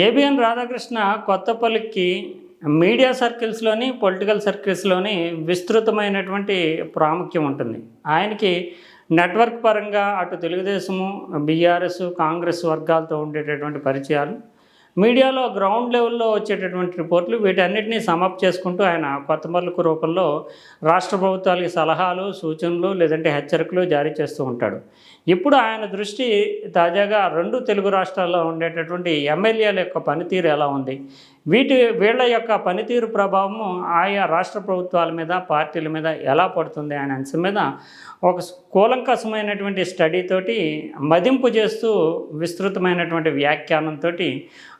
ABN Radhakrishna కొత్తపల్లికి media సర్కిల్స్లోని political సర్కిల్స్లోని విస్తృతమైనటువంటి ప్రాముఖ్యం ఉంటుంది. ఆయనకి నెట్వర్క్ పరంగా అటు తెలుగుదేశము బీఆర్ఎస్ కాంగ్రెస్ వర్గాలతో ఉండేటటువంటి పరిచయాలు మీడియాలో గ్రౌండ్ లెవెల్లో వచ్చేటటువంటి రిపోర్ట్లు వీటన్నిటినీ సమప్ చేసుకుంటూ ఆయన కొత్త మల్లుకు రూపంలో రాష్ట్ర ప్రభుత్వాలకి సలహాలు సూచనలు లేదంటే హెచ్చరికలు జారీ చేస్తూ ఉంటాడు. ఇప్పుడు ఆయన దృష్టి తాజాగా రెండు తెలుగు రాష్ట్రాల్లో ఉండేటటువంటి ఎమ్మెల్యేల యొక్క పనితీరు ఎలా ఉంది? వీటి వీళ్ళ యొక్క పనితీరు ప్రభావము ఆయా రాష్ట్ర ప్రభుత్వాల మీద పార్టీల మీద ఎలా పడుతుంది అనే అంశం మీద ఒక కూలంకసమైనటువంటి స్టడీ తోటి మదింపు చేస్తూ విస్తృతమైనటువంటి వ్యాఖ్యానంతో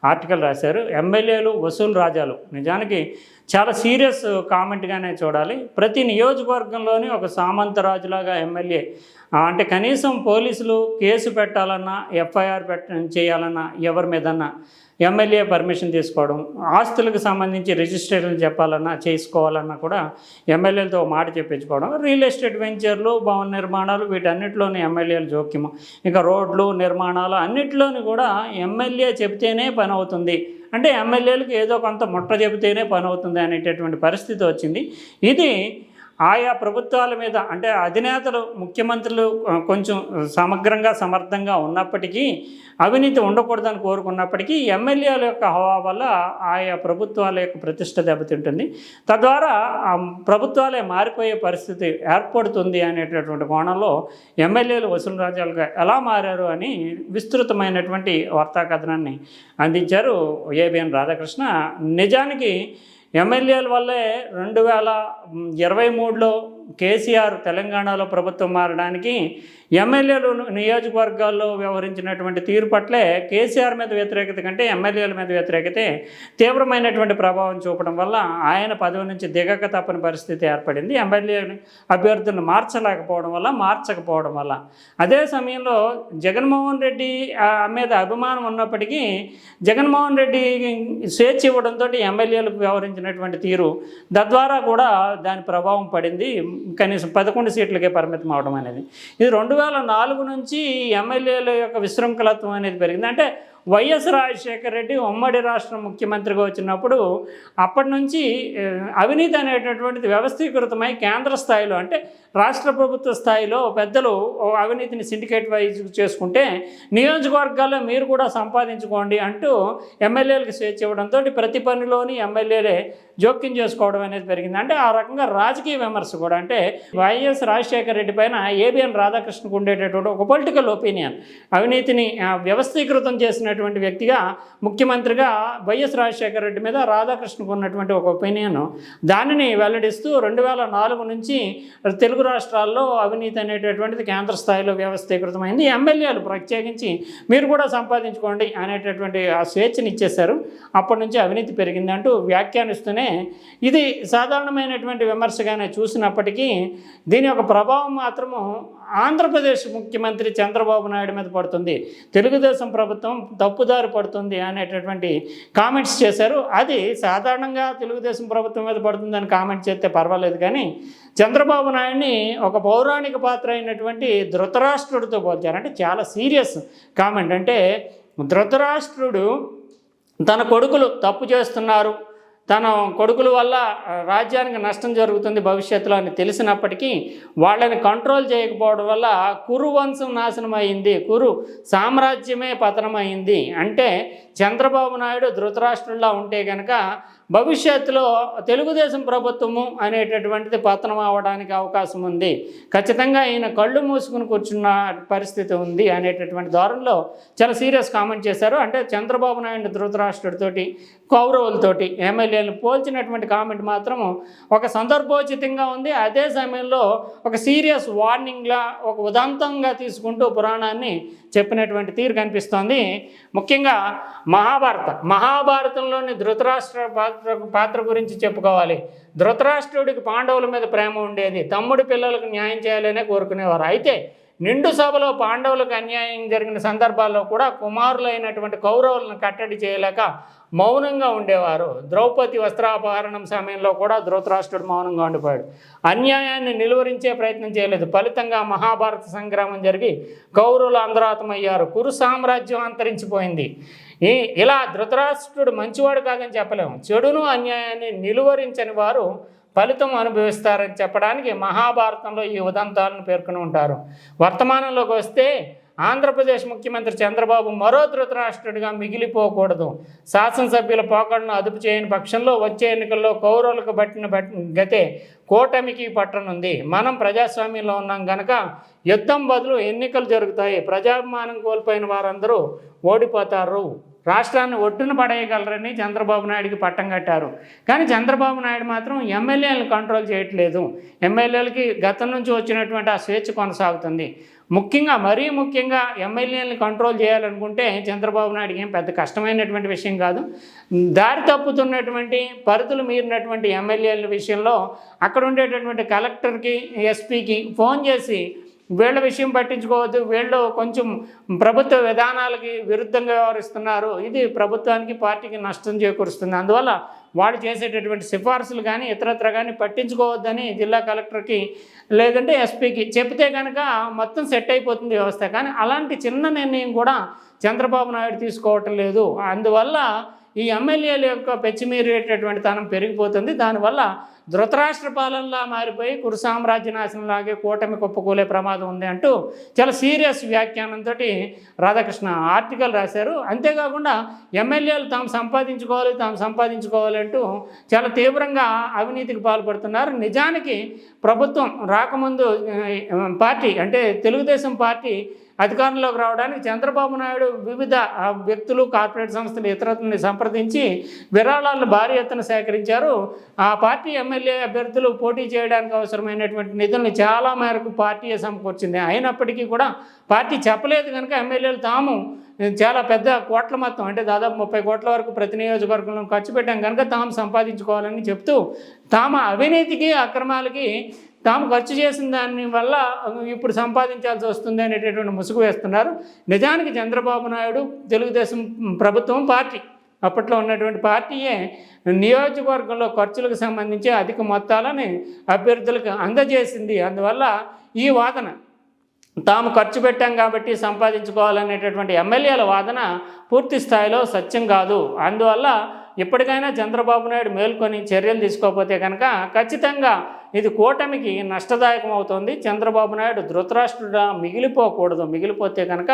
ఆర్టికల్ రాశారు. ఎమ్మెల్యేలు వసూలు రాజాలు. నిజానికి చాలా సీరియస్ కామెంట్గానే చూడాలి. ప్రతి నియోజకవర్గంలోని ఒక సామంతరాజులాగా ఎమ్మెల్యే అంటే కనీసం పోలీసులు కేసు పెట్టాలన్నా ఎఫ్ఐఆర్ పెట్ట చేయాలన్నా ఎవరి మీదన్నా ఎమ్మెల్యే పర్మిషన్ తీసుకోవడం ఆస్తులకు సంబంధించి రిజిస్ట్రేషన్ చెప్పాలన్నా చేసుకోవాలన్నా కూడా ఎమ్మెల్యేలతో మాట చెప్పించుకోవడం రియల్ ఎస్టేట్ వెంచర్లు భవన నిర్మాణాలు వీటన్నిటిలోని ఎమ్మెల్యేల జోక్యము. ఇంకా రోడ్లు నిర్మాణాలు అన్నిటిలోని కూడా ఎమ్మెల్యే చెబితేనే పని అవుతుంది అంటే ఎమ్మెల్యేలకు ఏదో కొంత ముట్ట చెబితేనే పని అవుతుంది అనేటటువంటి పరిస్థితి వచ్చింది. ఇది ఆయా ప్రభుత్వాల మీద అంటే అధినేతలు ముఖ్యమంత్రులు కొంచెం సమగ్రంగా సమర్థంగా ఉన్నప్పటికీ అవినీతి ఉండకూడదని కోరుకున్నప్పటికీ ఎమ్మెల్యేల యొక్క హవా వల్ల ఆయా ప్రభుత్వాల యొక్క ప్రతిష్ట దెబ్బతింటుంది. తద్వారా ప్రభుత్వాలే మారిపోయే పరిస్థితి ఏర్పడుతుంది అనేటటువంటి కోణంలో ఎమ్మెల్యేలు వసూలు రాజ్యాలుగా ఎలా మారారు అని విస్తృతమైనటువంటి వార్తా కథనాన్ని అందించారు ఏబిఎన్ రాధాకృష్ణ. నిజానికి ఎమ్మెల్యేల వల్లే రెండు వేల ఇరవై మూడులో కేసీఆర్ తెలంగాణలో ప్రభుత్వం మారడానికి ఎమ్మెల్యేలు నియోజకవర్గాల్లో వ్యవహరించినటువంటి తీరు పట్లే కేసీఆర్ మీద వ్యతిరేకత కంటే ఎమ్మెల్యేల మీద వ్యతిరేకతే తీవ్రమైనటువంటి ప్రభావం చూపడం వల్ల ఆయన పదవి నుంచి దిగక తప్పని పరిస్థితి ఏర్పడింది. ఎమ్మెల్యే అభ్యర్థులను మార్చలేకపోవడం వల్ల మార్చకపోవడం వల్ల. అదే సమయంలో జగన్మోహన్ రెడ్డి మీద అభిమానం ఉన్నప్పటికీ జగన్మోహన్ రెడ్డి స్వేచ్ఛ ఇవ్వడంతో ఎమ్మెల్యేలకు వ్యవహరించినటువంటి తీరు తద్వారా కూడా దాని ప్రభావం పడింది. కనీసం పదకొండు సీట్లకే పరిమితం అవడం అనేది. ఇది రెండు వేల నాలుగు నుంచి ఎమ్మెల్యేల యొక్క విశృంఖలత్వం అనేది పెరిగింది. అంటే వైఎస్ రాజశేఖర రెడ్డి ఉమ్మడి రాష్ట్ర ముఖ్యమంత్రిగా వచ్చినప్పుడు అప్పటి నుంచి అవినీతి అనేటటువంటిది వ్యవస్థీకృతమై కేంద్ర స్థాయిలో అంటే రాష్ట్ర ప్రభుత్వ స్థాయిలో పెద్దలు అవినీతిని సిండికేట్ వైజ్ చేసుకుంటే నియోజకవర్గాల్లో మీరు కూడా సంపాదించుకోండి అంటూ ఎమ్మెల్యేలకు స్వేచ్ఛ ఇవ్వడంతో ప్రతి పనిలోని ఎమ్మెల్యేలే జోక్యం చేసుకోవడం అనేది పెరిగింది. అంటే ఆ రకంగా రాజకీయ విమర్శ కూడా. అంటే వైఎస్ రాజశేఖర రెడ్డి పైన ఏబిఎన్ రాధాకృష్ణకు ఉండేటటువంటి ఒక పొలిటికల్ ఒపీనియన్. అవినీతిని వ్యవస్థీకృతం చేసినటువంటి వ్యక్తిగా ముఖ్యమంత్రిగా వైఎస్ రాజశేఖర రెడ్డి మీద రాధాకృష్ణకు ఉన్నటువంటి ఒక ఒపీనియన్. దానిని వెల్లడిస్తూ రెండు వేల నాలుగు నుంచి తెలుగు రాష్ట్రాల్లో అవినీతి అనేటటువంటిది కేంద్ర స్థాయిలో వ్యవస్థీకృతమైంది. ఎమ్మెల్యేలు ప్రత్యేకించి మీరు కూడా సంపాదించుకోండి అనేటటువంటి ఆ స్వేచ్ఛని ఇచ్చేశారు. అప్పటి నుంచి అవినీతి పెరిగింది అంటూ వ్యాఖ్యానిస్తూనే ఇది సాధారణమైనటువంటి విమర్శగానే చూసినప్పటికీ దీని యొక్క ప్రభావం మాత్రము ఆంధ్రప్రదేశ్ ముఖ్యమంత్రి చంద్రబాబు నాయుడు మీద పడుతుంది. తెలుగుదేశం ప్రభుత్వం తప్పుదారి పడుతుంది అనేటటువంటి కామెంట్స్ చేశారు. అది సాధారణంగా తెలుగుదేశం ప్రభుత్వం మీద పడుతుందని కామెంట్ చేస్తే పర్వాలేదు కానీ చంద్రబాబు నాయుడిని ఒక పౌరాణిక పాత్ర అయినటువంటి ధృతరాష్ట్రుడితో పోల్చారు. అంటే చాలా సీరియస్ కామెంట్. అంటే ధృతరాష్ట్రుడు తన కొడుకులు తప్పు చేస్తున్నారు. తన కొడుకుల వల్ల రాజ్యానికి నష్టం జరుగుతుంది భవిష్యత్తులో అని తెలిసినప్పటికీ వాళ్ళని కంట్రోల్ చేయకపోవడం వల్ల కురు వంశం నాశనం అయింది కురు సామ్రాజ్యమే పతనమైంది అంటే చంద్రబాబు నాయుడు ధృతరాష్ట్రంలో ఉంటే కనుక భవిష్యత్తులో తెలుగుదేశం ప్రభుత్వము అనేటటువంటిది పతనం అవడానికి అవకాశం ఉంది. ఖచ్చితంగా ఈయన కళ్ళు మూసుకుని కూర్చున్న పరిస్థితి ఉంది అనేటటువంటి దారుణంలో చాలా సీరియస్ కామెంట్ చేశారు. అంటే చంద్రబాబు నాయుడు ధృతరాష్ట్రుడితోటి కౌరవులతోటి ఎమ్మెల్యేలు పోల్చినటువంటి కామెంట్ మాత్రము ఒక సందర్భోచితంగా ఉంది. అదే సమయంలో ఒక సీరియస్ వార్నింగ్లా ఒక ఉదంతంగా తీసుకుంటూ పురాణాన్ని చెప్పినటువంటి తీరు కనిపిస్తోంది. ముఖ్యంగా మహాభారత మహాభారతంలోని ధృతరాష్ట్ర పాత్ర పాత్ర గురించి చెప్పుకోవాలి. ధృతరాష్ట్రుడికి పాండవుల మీద ప్రేమ ఉండేది. తమ్ముడి పిల్లలకు న్యాయం చేయాలనే కోరుకునేవారు. అయితే నిండు సభలో పాండవులకు అన్యాయం జరిగిన సందర్భాల్లో కూడా కుమారులైనటువంటి కౌరవులను కట్టడి చేయలేక మౌనంగా ఉండేవారు. ద్రౌపది వస్త్రాపహరణం సమయంలో కూడా ధృతరాష్ట్రుడు మౌనంగా ఉండిపోయాడు. అన్యాయాన్ని నిలువరించే ప్రయత్నం చేయలేదు. ఫలితంగా మహాభారత సంగ్రామం జరిగి కౌరవులు అంధరాతమయ్యారు. కురు సామ్రాజ్యం అంతరించిపోయింది. ఈ ఇలా ధృతరాష్ట్రుడు మంచివాడు కాదని చెప్పలేము. చెడును అన్యాయాన్ని నిలువరించని వారు ఫలితం అనుభవిస్తారని చెప్పడానికి మహాభారతంలో ఈ ఉదంతాలను పేర్కొని ఉంటారు. వర్తమానంలోకి వస్తే ఆంధ్రప్రదేశ్ ముఖ్యమంత్రి చంద్రబాబు మరో ధృతరాష్ట్రుడిగా మిగిలిపోకూడదు. శాసనసభ్యుల పోకడను అదుపు చేయని పక్షంలో వచ్చే ఎన్నికల్లో కౌరవులకు పట్టిన గతే కూటమికి పట్టనుంది. మనం ప్రజాస్వామ్యంలో ఉన్నాం గనక యుద్ధం బదులు ఎన్నికలు జరుగుతాయి. ప్రజాభిమానం కోల్పోయిన వారందరూ ఓడిపోతారు. రాష్ట్రాన్ని ఒడ్డున పడేయగలరని చంద్రబాబు నాయుడికి పట్టం కట్టారు. కానీ చంద్రబాబు నాయుడు మాత్రం ఎమ్మెల్యేలను కంట్రోల్ చేయట్లేదు. ఎమ్మెల్యేలకి గతం నుంచి వచ్చినటువంటి ఆ స్వేచ్ఛ కొనసాగుతుంది. ముఖ్యంగా మరీ ముఖ్యంగా ఎమ్మెల్యేలను కంట్రోల్ చేయాలనుకుంటే చంద్రబాబు నాయుడికి ఏం పెద్ద కష్టమైనటువంటి విషయం కాదు. దారి తప్పుతున్నటువంటి పరిధులు మీరినటువంటి ఎమ్మెల్యేల విషయంలో అక్కడ ఉండేటటువంటి కలెక్టర్కి ఎస్పీకి ఫోన్ చేసి వీళ్ళ విషయం పట్టించుకోవద్దు. వీళ్ళు కొంచెం ప్రభుత్వ విధానాలకి విరుద్ధంగా వ్యవహరిస్తున్నారు. ఇది ప్రభుత్వానికి పార్టీకి నష్టం చేకూరుస్తుంది. అందువల్ల వాళ్ళు చేసేటటువంటి సిఫార్సులు కానీ ఇతరత్ర కానీ పట్టించుకోవద్దని జిల్లా కలెక్టర్కి లేదంటే ఎస్పీకి చెప్తే కనుక మొత్తం సెట్ అయిపోతుంది వ్యవస్థ. కానీ అలాంటి చిన్న నిర్ణయం కూడా చంద్రబాబు నాయుడు తీసుకోవటం లేదు. అందువల్ల ఈ ఎమ్మెల్యేల యొక్క పెచ్చిమీరేటటువంటి తనం పెరిగిపోతుంది. దానివల్ల ధృతరాష్ట్ర పాలనలా మారిపోయి కురు సామ్రాజ్య నాశనంలాగే కూటమి కుప్పకూలే ప్రమాదం ఉంది అంటూ చాలా సీరియస్ వ్యాఖ్యానంతో రాధాకృష్ణ ఆర్టికల్ రాశారు. అంతేకాకుండా ఎమ్మెల్యేలు తాము సంపాదించుకోవాలి తాము సంపాదించుకోవాలి అంటూ చాలా తీవ్రంగా అవినీతికి పాల్పడుతున్నారు. నిజానికి ప్రభుత్వం రాకముందు పార్టీ అంటే తెలుగుదేశం పార్టీ అధికారంలోకి రావడానికి చంద్రబాబు నాయుడు వివిధ వ్యక్తులు కార్పొరేట్ సంస్థలు ఇతరత్ని సంప్రదించి విరాళాలను భారీ ఎత్తున సేకరించారు. ఆ పార్టీ ఎమ్మెల్యే అభ్యర్థులు పోటీ చేయడానికి అవసరమైనటువంటి నిధులను చాలా మేరకు పార్టీ సమకూర్చింది. అయినప్పటికీ కూడా పార్టీ చెప్పలేదు కనుక ఎమ్మెల్యేలు తాము చాలా పెద్ద కోట్ల మొత్తం అంటే దాదాపు ముప్పై కోట్ల వరకు ప్రతి నియోజకవర్గంలో ఖర్చు పెట్టాం కనుక తాము సంపాదించుకోవాలని చెప్తూ తాము అవినీతికి అక్రమాలకి తాము ఖర్చు చేసిన దాని వల్ల ఇప్పుడు సంపాదించాల్సి వస్తుంది అనేటటువంటి ముసుగు వేస్తున్నారు. నిజానికి చంద్రబాబు నాయుడు తెలుగుదేశం ప్రభుత్వం పార్టీ. అప్పట్లో ఉన్నటువంటి పార్టీయే నియోజకవర్గంలో ఖర్చులకు సంబంధించి అధిక మొత్తాలని అభ్యర్థులకు అందజేసింది. అందువల్ల ఈ వాదన తాము ఖర్చు పెట్టాం కాబట్టి సంపాదించుకోవాలనేటటువంటి ఎమ్మెల్యేల వాదన పూర్తి స్థాయిలో సత్యం కాదు. అందువల్ల ఇప్పటికైనా చంద్రబాబు నాయుడు మేల్కొని చర్యలు తీసుకోకపోతే కనుక ఖచ్చితంగా ఇది కూటమికి నష్టదాయకం అవుతుంది చంద్రబాబు నాయుడు ధృతరాష్ట్రుడా మిగిలిపోకూడదు. మిగిలిపోతే కనుక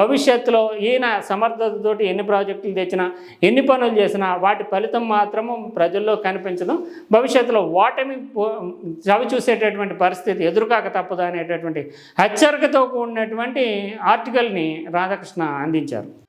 భవిష్యత్తులో ఈయన సమర్థతతోటి ఎన్ని ప్రాజెక్టులు తెచ్చినా ఎన్ని పనులు చేసినా వాటి ఫలితం మాత్రము ప్రజల్లో కనిపించదు. భవిష్యత్తులో ఓటమి చవి చూసేటటువంటి పరిస్థితి ఎదురుకాక తప్పదు అనేటటువంటి హెచ్చరికతో కూడినటువంటి ఆర్టికల్ని రాధాకృష్ణ అందించారు.